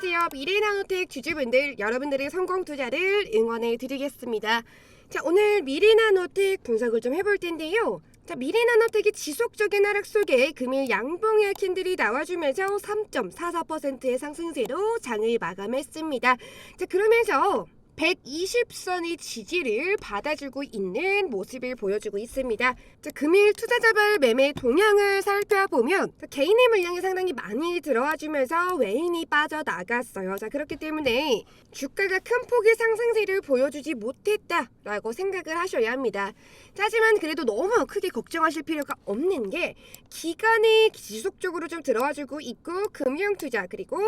안녕하세요. 미래나노텍 주주분들, 여러분들의 성공 투자를 응원해 드리겠습니다. 자, 오늘 미래나노텍 분석을 좀 해볼 텐데요. 자, 미래나노텍이 지속적인 하락 속에 금일 양봉의 캔들이 나와주면서 3.44%의 상승세로 장을 마감했습니다. 자, 그러면서 120선의 지지를 받아주고 있는 모습을 보여주고 있습니다. 자, 금일 투자자발 매매 동향을 살펴보면 자, 개인의 물량이 상당히 많이 들어와주면서 외인이 빠져나갔어요. 자, 그렇기 때문에 주가가 큰 폭의 상승세를 보여주지 못했다라고 생각을 하셔야 합니다. 자, 하지만 그래도 너무 크게 걱정하실 필요가 없는 게 기간이 지속적으로 좀 들어와주고 있고 금융 투자 그리고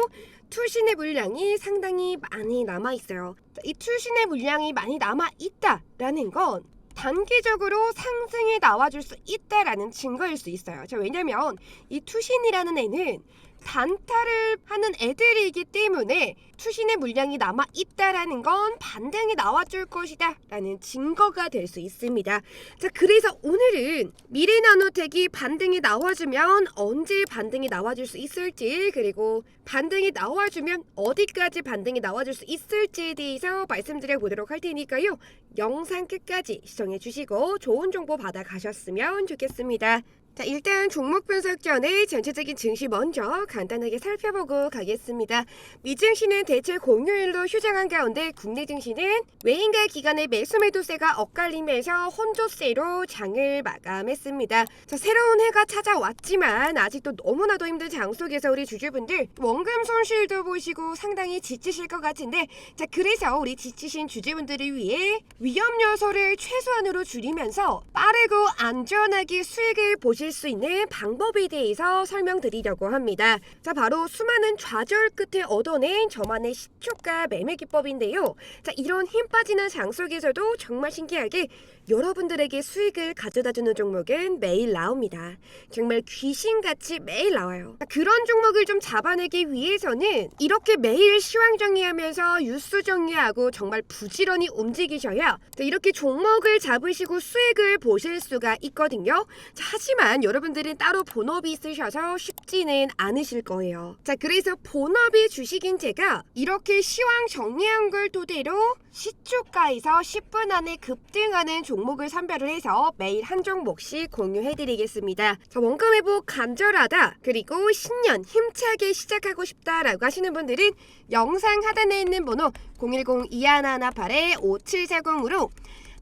투신의 물량이 상당히 많이 남아 있어요. 자, 이 투신의 물량이 많이 남아 있다라는 건 단기적으로 상승에 나와줄 수 있다라는 증거일 수 있어요. 자, 왜냐면 이 투신이라는 애는 단타를 하는 애들이기 때문에 투신의 물량이 남아 있다라는 건 반등이 나와줄 것이다라는 증거가 될 수 있습니다. 자, 그래서 오늘은 미래나노텍이 반등이 나와주면 언제 반등이 나와줄 수 있을지 그리고 반등이 나와주면 어디까지 반등이 나와줄 수 있을지에 대해서 말씀드려 보도록 할 테니까요. 영상 끝까지 시청 해 주시고 좋은 정보 받아 가셨으면 좋겠습니다. 자, 일단 종목 분석 전에 전체적인 증시 먼저 간단하게 살펴보고 가겠습니다. 미증시는 대체 공휴일로 휴장한 가운데 국내 증시는 외인과 기관의 매수 매도세가 엇갈리면서 혼조세로 장을 마감했습니다. 자, 새로운 해가 찾아왔지만 아직도 너무나도 힘든 장 속에서 우리 주주분들 원금 손실도 보시고 상당히 지치실 것 같은데 자, 그래서 우리 지치신 주주분들을 위해 위험 요소를 최소한으로 줄이면서 빠르고 안전하게 수익을 보실 수 있는 방법에 대해서 설명드리려고 합니다. 자, 바로 수많은 좌절 끝에 얻어낸 저만의 시초가 매매 기법인데요. 자, 이런 힘 빠지는 장 속에서도 정말 신기하게 여러분들에게 수익을 가져다주는 종목은 매일 나옵니다. 정말 귀신같이 매일 나와요. 자, 그런 종목을 좀 잡아내기 위해서는 이렇게 매일 시황 정리하면서 뉴스 정리하고 정말 부지런히 움직이셔야 자, 이렇게 종목을 잡으시고 수익을 보실 수가 있거든요. 자, 하지만 여러분들은 따로 본업이 있으셔서 쉽지는 않으실 거예요. 자, 그래서 본업이 주식인 제가 이렇게 시황 정리한 걸 토대로 시초가에서 10분 안에 급등하는 종목을 선별을 해서 매일 한 종목씩 공유해드리겠습니다. 자, 원금 회복 간절하다 그리고 신년 힘차게 시작하고 싶다라고 하시는 분들은 영상 하단에 있는 번호 010-2118-5740으로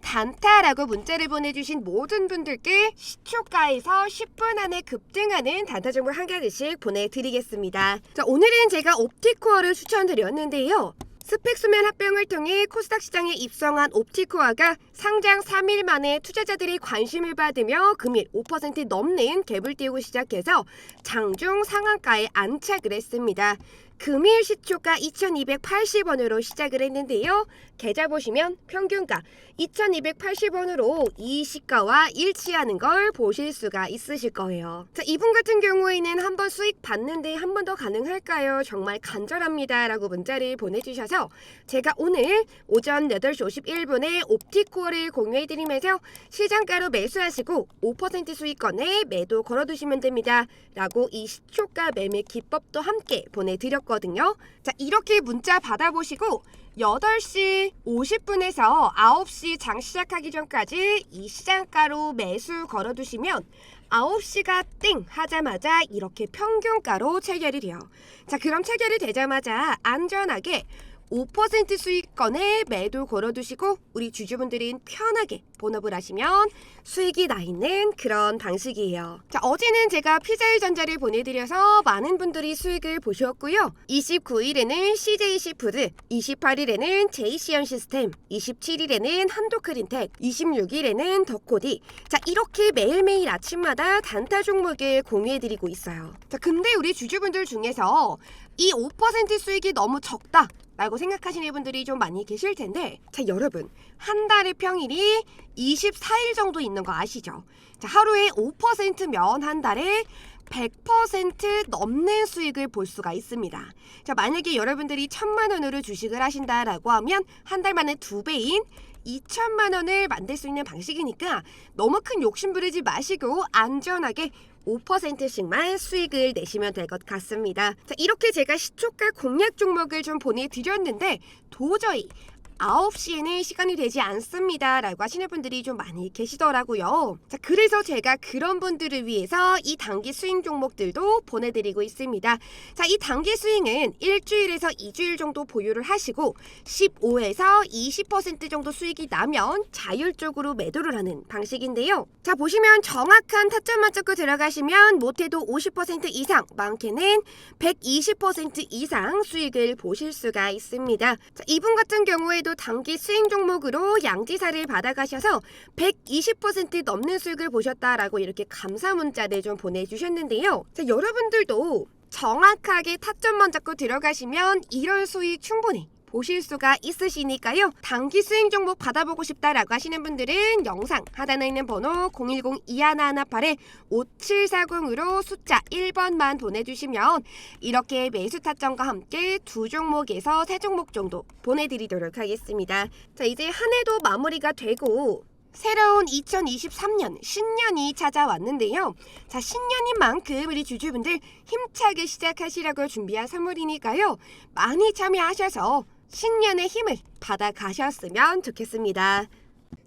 단타라고 문자를 보내주신 모든 분들께 시초가에서 10분 안에 급등하는 단타 종목 한 가지씩 보내드리겠습니다. 자, 오늘은 제가 옵티코어를 추천드렸는데요. 스펙 수면 합병을 통해 코스닥 시장에 입성한 옵티코아가 상장 3일 만에 투자자들이 관심을 받으며 금일 5% 넘는 갭을 띄우고 시작해서 장중 상한가에 안착을 했습니다. 금일 시초가 2,280원으로 시작을 했는데요. 계좌 보시면 평균가 2,280원으로 이 시가와 일치하는 걸 보실 수가 있으실 거예요. 자, 이분 같은 경우에는 한 번 수익 받는데 한 번 더 가능할까요? 정말 간절합니다. 라고 문자를 보내주셔서 제가 오늘 오전 8시 51분에 옵티코어를 공유해드리면서 시장가로 매수하시고 5% 수익권에 매도 걸어두시면 됩니다. 라고 이 시초가 매매 기법도 함께 보내드렸 거든요. 자, 이렇게 문자 받아보시고 8시 50분에서 9시 장 시작하기 전까지 이 시장가로 매수 걸어두시면 9시가 띵 하자마자 이렇게 평균가로 체결이 돼요. 자, 그럼 체결이 되자마자 안전하게 5% 수익권에 매도 걸어두시고 우리 주주분들은 편하게 본업을 하시면 수익이 나 있는 그런 방식이에요. 자, 어제는 제가 피자일 전자를 보내드려서 많은 분들이 수익을 보셨고요. 29일에는 CJC푸드, 28일에는 JC현 시스템, 27일에는 한도크린텍, 26일에는 더코디. 자, 이렇게 매일매일 아침마다 단타 종목을 공유해드리고 있어요. 자, 근데 우리 주주분들 중에서 이 5% 수익이 너무 적다. 라고 생각하시는 분들이 좀 많이 계실 텐데 자 여러분 한 달의 평일이 24일 정도 있는 거 아시죠? 자 하루에 5%면 한 달에 100% 넘는 수익을 볼 수가 있습니다. 자 만약에 여러분들이 천만 원으로 주식을 하신다라고 하면 한 달 만에 두 배인 2천만 원을 만들 수 있는 방식이니까 너무 큰 욕심 부리지 마시고 안전하게 5%씩만 수익을 내시면 될 것 같습니다. 자, 이렇게 제가 시초가 공략 종목을 좀 보내드렸는데 도저히 9시에는 시간이 되지 않습니다. 라고 하시는 분들이 좀 많이 계시더라고요. 자, 그래서 제가 그런 분들을 위해서 이 단기 스윙 종목들도 보내드리고 있습니다. 자, 이 단기 스윙은 일주일에서 2주일 정도 보유를 하시고 15에서 20% 정도 수익이 나면 자율적으로 매도를 하는 방식인데요. 자, 보시면 정확한 타점만 잡고 들어가시면 못해도 50% 이상, 많게는 120% 이상 수익을 보실 수가 있습니다. 자, 이분 같은 경우에도 단기 수익 종목으로 양지사를 받아가셔서 120% 넘는 수익을 보셨다라고 이렇게 감사 문자를 좀 보내주셨는데요. 자, 여러분들도 정확하게 타점만 잡고 들어가시면 이런 수익 충분히 보실 수가 있으시니까요. 단기 수익 종목 받아보고 싶다라고 하시는 분들은 영상 하단에 있는 번호 010-2118-5740으로 숫자 1번만 보내주시면 이렇게 매수 타점과 함께 두 종목에서 세 종목 정도 보내드리도록 하겠습니다. 자 이제 한 해도 마무리가 되고 새로운 2023년 신년이 찾아왔는데요. 자, 신년인 만큼 우리 주주분들 힘차게 시작하시라고 준비한 선물이니까요. 많이 참여하셔서 신년의 힘을 받아 가셨으면 좋겠습니다.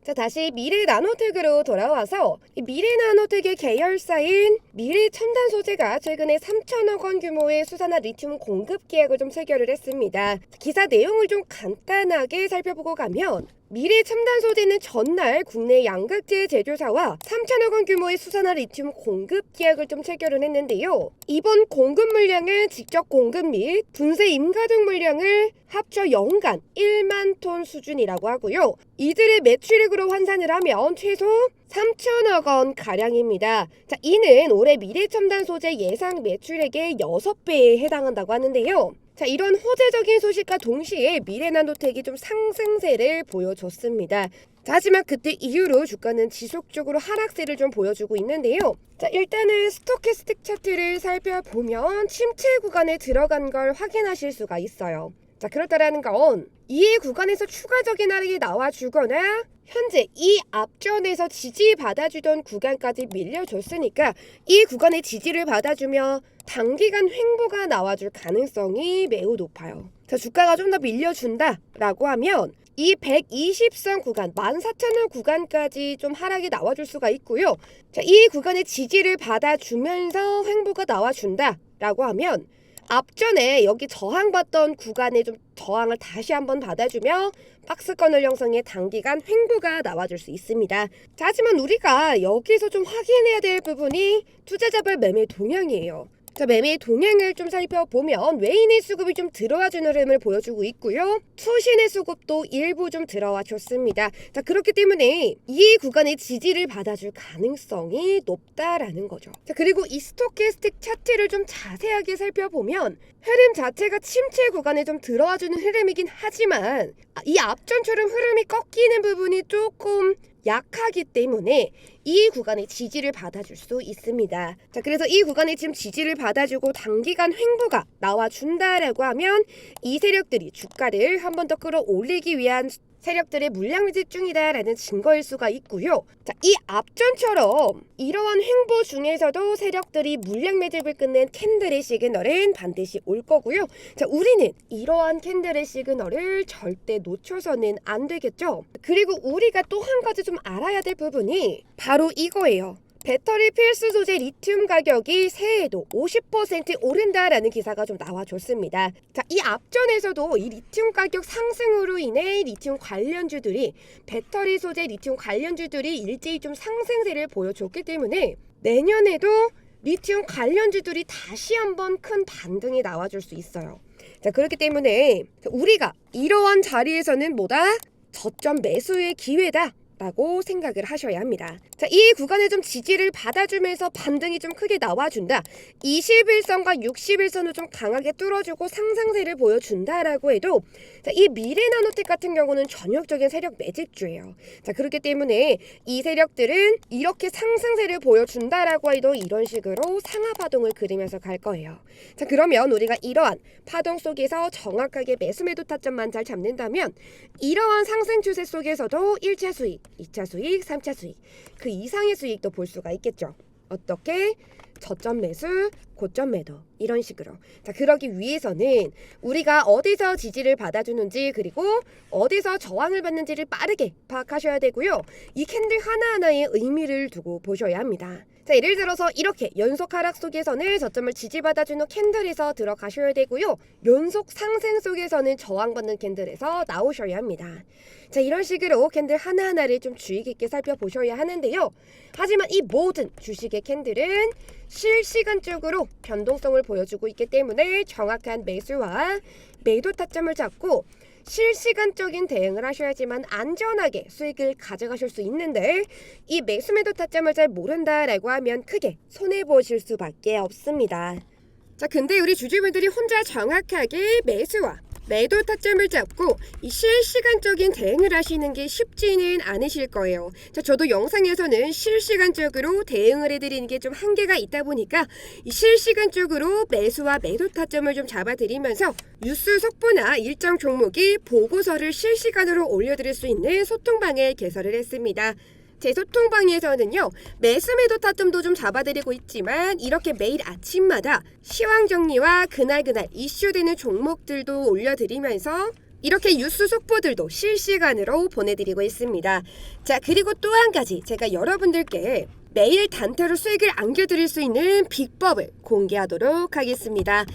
자, 다시 미래 나노텍으로 돌아와서 이 미래 나노텍의 계열사인 미래 첨단 소재가 최근에 3천억 원 규모의 수산화 리튬 공급 계약을 좀 체결을 했습니다. 기사 내용을 좀 간단하게 살펴보고 가면 미래 첨단 소재는 전날 국내 양극재 제조사와 3천억 원 규모의 수산화 리튬 공급 계약을 좀 체결을 했는데요. 이번 공급 물량은 직접 공급 및 분쇄 임가동 물량을 합쳐 연간 1만 톤 수준이라고 하고요. 이들의 매출액 으로 환산을 하면 최소 3천억 원 가량입니다. 자, 이는 올해 미래 첨단 소재 예상 매출액의 6배에 해당한다고 하는데요. 자, 이런 호재적인 소식과 동시에 미래나노텍이 좀 상승세를 보여줬습니다. 자, 하지만 그때 이후로 주가는 지속적으로 하락세를 좀 보여주고 있는데요. 자, 일단은 스토캐스틱 차트를 살펴보면 침체 구간에 들어간 걸 확인하실 수가 있어요. 자, 그렇다라는 건 이 구간에서 추가적인 하락이 나와주거나 현재 이 앞전에서 지지 받아주던 구간까지 밀려줬으니까 이 구간의 지지를 받아주며 단기간 횡보가 나와줄 가능성이 매우 높아요. 자, 주가가 좀 더 밀려준다라고 하면 이 120선 구간, 14,000원 구간까지 좀 하락이 나와줄 수가 있고요. 자, 이 구간의 지지를 받아주면서 횡보가 나와준다라고 하면 앞전에 여기 저항받던 구간에 좀 저항을 다시 한번 받아주며 박스권을 형성해 단기간 횡보가 나와줄 수 있습니다. 자, 하지만 우리가 여기서 좀 확인해야 될 부분이 투자자별 매매 동향이에요. 자, 매매 동향을 좀 살펴보면 외인의 수급이 좀 들어와주는 흐름을 보여주고 있고요. 투신의 수급도 일부 좀 들어와 줬습니다. 자, 그렇기 때문에 이 구간의 지지를 받아줄 가능성이 높다라는 거죠. 자, 그리고 이 스토캐스틱 차트를 좀 자세하게 살펴보면 흐름 자체가 침체 구간에 좀 들어와주는 흐름이긴 하지만 아, 이 앞전처럼 흐름이 꺾이는 부분이 조금 약하기 때문에 이 구간의 지지를 받아줄 수 있습니다. 자, 그래서 이 구간에 지금 지지를 받아주고 단기간 횡보가 나와준다라고 하면 이 세력들이 주가를 한 번 더 끌어올리기 위한 세력들의 물량 매집 중이다라는 증거일 수가 있고요. 자, 이 앞전처럼 이러한 횡보 중에서도 세력들이 물량 매집을 끝낸 캔들의 시그널은 반드시 올 거고요. 자, 우리는 이러한 캔들의 시그널을 절대 놓쳐서는 안 되겠죠. 그리고 우리가 또 한 가지 좀 알아야 될 부분이 바로 이거예요. 배터리 필수 소재 리튬 가격이 새해에도 50% 오른다라는 기사가 좀 나와줬습니다. 자, 이 앞전에서도 이 리튬 가격 상승으로 인해 리튬 관련주들이 배터리 소재 리튬 관련주들이 일제히 좀 상승세를 보여줬기 때문에 내년에도 리튬 관련주들이 다시 한번 큰 반등이 나와줄 수 있어요. 자, 그렇기 때문에 우리가 이러한 자리에서는 뭐다? 저점 매수의 기회다. 라고 생각을 하셔야 합니다. 자, 이 구간에 좀 지지를 받아주면서 반등이 좀 크게 나와준다. 21선과 61선을 좀 강하게 뚫어주고 상승세를 보여준다라고 해도 자, 이 미래나노텍 같은 경우는 전역적인 세력 매집주예요. 자, 그렇기 때문에 이 세력들은 이렇게 상승세를 보여준다라고 해도 이런 식으로 상하 파동을 그리면서 갈 거예요. 자, 그러면 우리가 이러한 파동 속에서 정확하게 매수 매도 타점만 잘 잡는다면 이러한 상승 추세 속에서도 1차 수익, 2차 수익, 3차 수익 그 이상의 수익도 볼 수가 있겠죠. 어떻게 저점 매수, 고점 매도 이런 식으로. 자, 그러기 위해서는 우리가 어디서 지지를 받아주는지 그리고 어디서 저항을 받는지를 빠르게 파악하셔야 되고요. 이 캔들 하나하나에 의미를 두고 보셔야 합니다. 자, 예를 들어서 이렇게 연속 하락 속에서는 저점을 지지받아주는 캔들에서 들어가셔야 되고요. 연속 상승 속에서는 저항받는 캔들에서 나오셔야 합니다. 자, 이런 식으로 캔들 하나하나를 좀 주의 깊게 살펴보셔야 하는데요. 하지만 이 모든 주식의 캔들은 실시간적으로 변동성을 보여주고 있기 때문에 정확한 매수와 매도 타점을 잡고 실시간적인 대응을 하셔야지만 안전하게 수익을 가져가실 수 있는데 이 매수 매도 타점을 잘 모른다라고 하면 크게 손해 보실 수밖에 없습니다. 자, 근데 우리 주주분들이 혼자 정확하게 매수와 매도 타점을 잡고 이 실시간적인 대응을 하시는 게 쉽지는 않으실 거예요. 자, 저도 영상에서는 실시간적으로 대응을 해드리는 게 좀 한계가 있다 보니까 이 실시간적으로 매수와 매도 타점을 좀 잡아드리면서 뉴스 속보나 일정 종목이 보고서를 실시간으로 올려드릴 수 있는 소통방을 개설을 했습니다. 제 소통방에서는요 매수 매도 타점도 좀 잡아드리고 있지만 이렇게 매일 아침마다 시황 정리와 그날 그날 이슈되는 종목들도 올려드리면서 이렇게 뉴스 속보들도 실시간으로 보내드리고 있습니다. 자 그리고 또 한 가지 제가 여러분들께 매일 단타로 수익을 안겨드릴 수 있는 비법을 공개하도록 하겠습니다.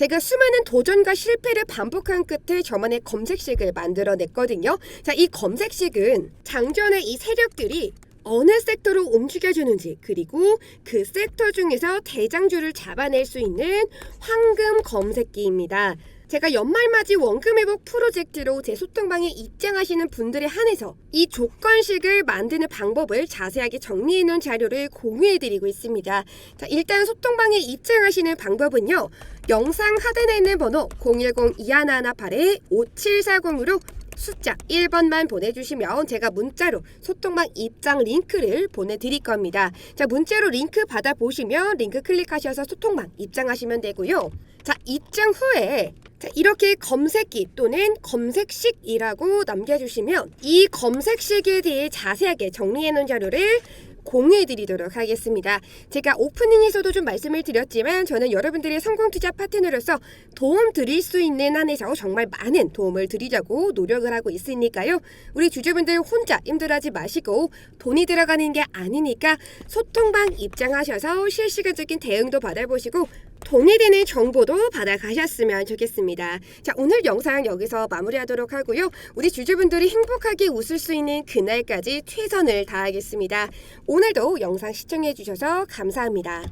제가 수많은 도전과 실패를 반복한 끝에 저만의 검색식을 만들어냈거든요. 자, 이 검색식은 장전의 이 세력들이 어느 섹터로 움직여주는지 그리고 그 섹터 중에서 대장주를 잡아낼 수 있는 황금 검색기입니다. 제가 연말맞이 원금 회복 프로젝트로 제 소통방에 입장하시는 분들에 한해서 이 조건식을 만드는 방법을 자세하게 정리해 놓은 자료를 공유해 드리고 있습니다. 자, 일단 소통방에 입장하시는 방법은요. 영상 하단에 있는 번호 010-2118-5740으로 숫자 1번만 보내주시면 제가 문자로 소통방 입장 링크를 보내드릴 겁니다. 자, 문자로 링크 받아보시면 링크 클릭하셔서 소통방 입장하시면 되고요. 자, 입장 후에 자, 이렇게 검색기 또는 검색식이라고 남겨주시면 이 검색식에 대해 자세하게 정리해 놓은 자료를 공유해 드리도록 하겠습니다. 제가 오프닝에서도 좀 말씀을 드렸지만 저는 여러분들의 성공 투자 파트너로서 도움 드릴 수 있는 한에서 정말 많은 도움을 드리려고 노력을 하고 있으니까요. 우리 주주분들 혼자 힘들어하지 마시고 돈이 들어가는 게 아니니까 소통방 입장하셔서 실시간적인 대응도 받아보시고 돈이 되는 정보도 받아가셨으면 좋겠습니다. 자, 오늘 영상 여기서 마무리하도록 하고요. 우리 주주분들이 행복하게 웃을 수 있는 그날까지 최선을 다하겠습니다. 오늘도 영상 시청해주셔서 감사합니다.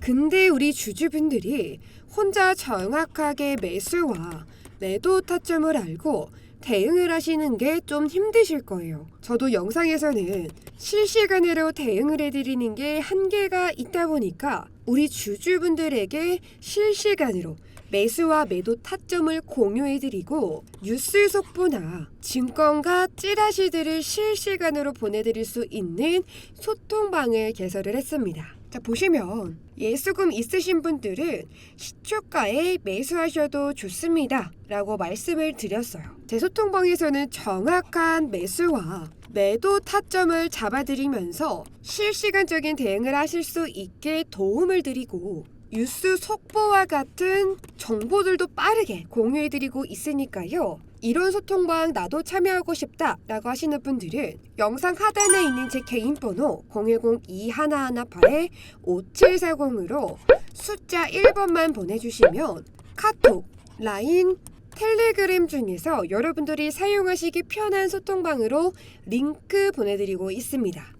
근데 우리 주주분들이 혼자 정확하게 매수와 매도 타점을 알고 대응을 하시는 게 좀 힘드실 거예요. 저도 영상에서는 실시간으로 대응을 해드리는 게 한계가 있다 보니까 우리 주주분들에게 실시간으로 매수와 매도 타점을 공유해드리고 뉴스 속보나 증권과 찌라시들을 실시간으로 보내드릴 수 있는 소통방을 개설을 했습니다. 자 보시면 예수금 있으신 분들은 시초가에 매수하셔도 좋습니다 라고 말씀을 드렸어요 제 소통방에서는 정확한 매수와 매도 타점을 잡아드리면서 실시간적인 대응을 하실 수 있게 도움을 드리고 뉴스 속보와 같은 정보들도 빠르게 공유해드리고 있으니까요. 이런 소통방 나도 참여하고 싶다라고 하시는 분들은 영상 하단에 있는 제 개인 번호 010-2118-5740으로 숫자 1번만 보내주시면 카톡, 라인, 텔레그램 중에서 여러분들이 사용하시기 편한 소통방으로 링크 보내드리고 있습니다.